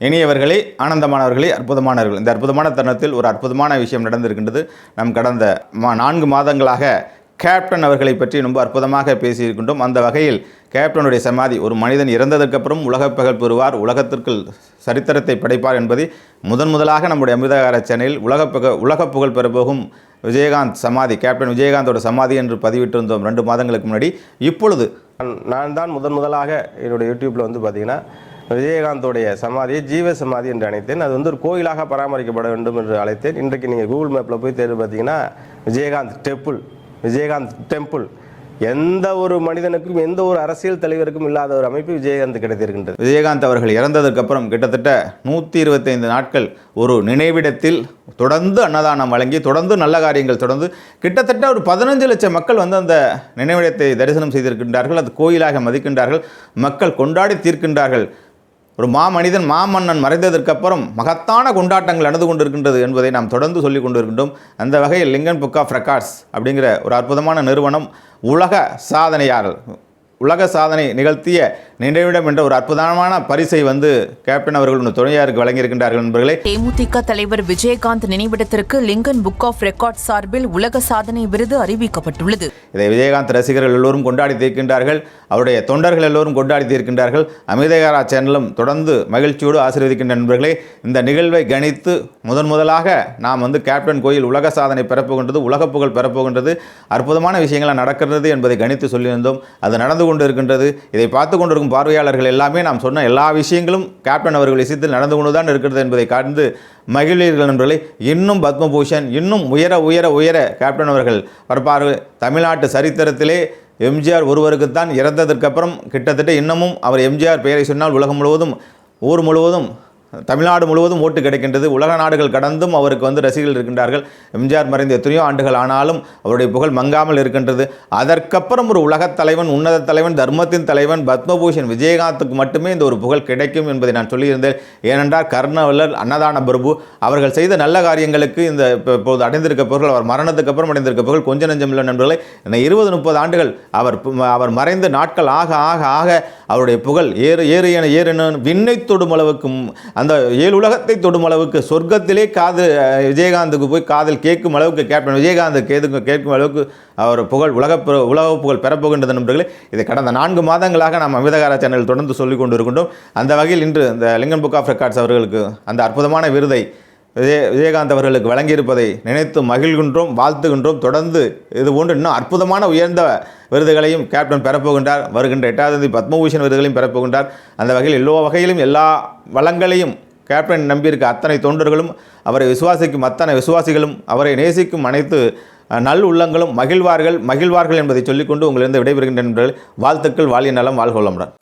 இனியவர்களே ஆனந்தமானவர்களே அற்புதமானவர்கள். இந்த அற்புதமான தருணத்தில் ஒரு அற்புதமான விஷயம் நடந்திருக்கின்றது. நம் கடந்த மா நான்கு மாதங்களாக கேப்டன் அவர்களை பற்றி ரொம்ப அற்புதமாக பேசியிருக்கின்றோம். அந்த வகையில் கேப்டனுடைய சமாதி ஒரு மனிதன் இறந்ததற்கப்புறம் உலகப் புகழ் பெறுவார். உலகத்திற்குள் சரித்திரத்தை படைப்பார் என்பதை முதன் முதலாக நம்முடைய அமிர்தகார சேனலில் உலகப்புக உலகப் புகழ் பெறப்போகும் விஜயகாந்த் சமாதி கேப்டன் விஜயகாந்தோட சமாதி என்று பதிவிட்டிருந்தோம் ரெண்டு மாதங்களுக்கு முன்னாடி. இப்பொழுது நான்- தான் முதன் முதலாக என்னுடைய யூடியூப்பில் வந்து பார்த்திங்கன்னா விஜயகாந்தோடைய சமாதியை ஜீவ சமாதி என்று அழைத்தேன். அது வந்து ஒரு கோயிலாக பராமரிக்கப்பட வேண்டும் என்று அழைத்தேன். இன்றைக்கு நீங்கள் கூகுள் மேப்பில் போய் தேர்வு பார்த்தீங்கன்னா விஜயகாந்த் டெம்பிள் விஜயகாந்த் டெம்பிள் எந்த ஒரு மனிதனுக்கும் எந்த ஒரு அரசியல் தலைவருக்கும் இல்லாத ஒரு அமைப்பு விஜயகாந்த் கிடைத்திருக்கின்றது. விஜயகாந்த் அவர்கள் இறந்ததற்கு அப்புறம் கிட்டத்தட்ட நூற்றி இருபத்தைந்து நாட்கள் ஒரு நினைவிடத்தில் தொடர்ந்து அன்னதானம் வழங்கி தொடர்ந்து நல்ல காரியங்கள் தொடர்ந்து கிட்டத்தட்ட ஒரு பதினஞ்சு லட்சம் மக்கள் வந்து அந்த நினைவிடத்தை தரிசனம் செய்திருக்கின்றார்கள். அது கோயிலாக மதிக்கின்றார்கள். மக்கள் கொண்டாடி தீர்க்கின்றார்கள். ஒரு மாமனிதன் மாமன்னன் மறைந்ததற்கப்புறம் மகத்தான கொண்டாட்டங்கள் நடந்து கொண்டிருக்கின்றது என்பதை நாம் தொடர்ந்து சொல்லிக் கொண்டிருக்கின்றோம். அந்த வகையில் லிங்கன் புக் ஆஃப் ரெக்கார்ட்ஸ் அப்படிங்கிற ஒரு அற்புதமான நிறுவனம் உலக சாதனையாளர் உலக சாதனை நிகழ்த்திய நினைவிடம் என்ற ஒரு அற்புதமான பரிசை வந்து கேப்டன் அவர்கள் ஒன்று துணையாருக்கு வழங்கியிருக்கின்றார்கள் நண்பர்களே. தேமுதிக தலைவர் விஜயகாந்த் நினைவிடத்திற்கு லிங்கன் புக் ஆஃப் ரெக்கார்ட் சார்பில் உலக சாதனை விருது அறிவிக்கப்பட்டுள்ளது. இதை விஜயகாந்த் ரசிகர்கள் எல்லோரும் கொண்டாடி தீர்க்கின்றார்கள். அவருடைய தொண்டர்கள் எல்லோரும் கொண்டாடி தீர்க்கின்றார்கள். அமிதகாரா சேனலும் தொடர்ந்து மகிழ்ச்சியோடு ஆசீர்வதிக்கின்ற நண்பர்களே இந்த நிகழ்வை கணித்து முதன் முதலாக நாம் வந்து கேப்டன் கோயில் உலக சாதனை பெறப்போகின்றது உலகப் புகழ் பெறப்போகின்றது அற்புதமான விஷயங்கள் நடக்கிறது என்பதை கணித்து சொல்லியிருந்தோம். அது நடந்து கொண்டு இருக்கின்றது இதை பார்த்து கொண்டிருக்கும் பார்வையாளர்கள் எல்லாமே நாம் சொன்ன எல்லா விஷயங்களும் கேப்டன் அவர்கள் விஷயத்தில் நடந்து கொண்டு தான் இருக்கிறது என்பதை கடந்து மகிழ்வீர்கள் நண்பர்களே. இன்னும் பத்மபூஷன் இன்னும் உயர உயர உயர கேப்டன் அவர்கள் பரப்பார்கள் தமிழ்நாட்டு சரித்திரத்திலே எம்ஜிஆர் ஒருவருக்குத்தான் இறந்ததற்கப்புறம் கிட்டத்தட்ட இன்னமும் அவர் எம்ஜிஆர் பெயரை சொன்னால் உலகம் முழுவதும் ஊர் முழுவதும் தமிழ்நாடு முழுவதும் ஓட்டு கிடைக்கின்றது. உலக நாடுகள் கடந்தும் அவருக்கு வந்து ரசிகர்கள் இருக்கின்றார்கள். எம்ஜிஆர் மறைந்த எத்தனையோ ஆண்டுகள் ஆனாலும் அவருடைய புகழ் மங்காமல் இருக்கின்றது. அதற்கப்புறம் ஒரு உலகத் தலைவன் உன்னத தலைவன் தர்மத்தின் தலைவன் பத்மபூஷன் விஜயகாந்துக்கு மட்டுமே இந்த ஒரு புகழ் கிடைக்கும் என்பதை நான் சொல்லியிருந்தேன். ஏனென்றால் கர்ணவல்லர் அன்னதான பிரபு அவர்கள் செய்த நல்ல காரியங்களுக்கு இந்த இப்போது அடைந்திருக்க பொருள் அவர் மரணத்துக்கு அப்புறம் அடைந்திருக்க பொருள் கொஞ்ச நஞ்சமில்லை நண்பர்களை நண்பர்களே. இந்த இருபது முப்பது ஆண்டுகள் அவர் அவர் மறைந்த நாட்கள் ஆக ஆக ஆக அவருடைய புகழ் ஏறு ஏறு என ஏறு என விண்ணை தொடும் அளவுக்கு அந்த அந்த ஏழு உலகத்தை தொடும் அளவுக்கு சொர்க்கத்திலே காது விஜயகாந்துக்கு போய் காதல் கேட்கும் அளவுக்கு கேப்டன் விஜயகாந்த் கேதுக்கு கேட்கும் அளவுக்கு அவர் புகழ் உலக பு- உலக புகழ் பெறப்போகின்றது நண்பர்களே இதை கடந்த நான்கு மாதங்களாக நாம் அமிதகார சேனல் தொடர்ந்து சொல்லிக் கொண்டு இருக்கின்றோம் அந்த வகையில் இன்று இந்த லிங்கன் புக் ஆஃப் ரெக்கார்ட்ஸ் அவர்களுக்கு அந்த அற்புதமான விருதை விஜய விஜயகாந்த் அவர்களுக்கு வழங்கியிருப்பதை நினைத்து மகிழ்கின்றோம் வாழ்த்துகின்றோம். தொடர்ந்து இது போன்று இன்னும் அற்புதமான உயர்ந்த விருதுகளையும் கேப்டன் பெறப்போகின்றார். வருகின்ற எட்டாவது தேதி பத்மபூஷன் விருதுகளையும் பெறப்போகின்றார். அந்த வகையில் எல்லா வகையிலும் எல்லா வளங்களையும் கேப்டன் நம்பியிருக்க அத்தனை தொண்டர்களும் அவரை விசுவாசிக்கும் அத்தனை விசுவாசிகளும் அவரை நேசிக்கும் அனைத்து நல் உள்ளங்களும் மகிழ்வார்கள். மகிழ்வார்கள் என்பதை சொல்லிக்கொண்டு உங்களிருந்து விடைபெறுகின்ற நண்பர்கள் வாழ்த்துக்கள் வாழிய நலம் வாழ்கொள்ளமுடன்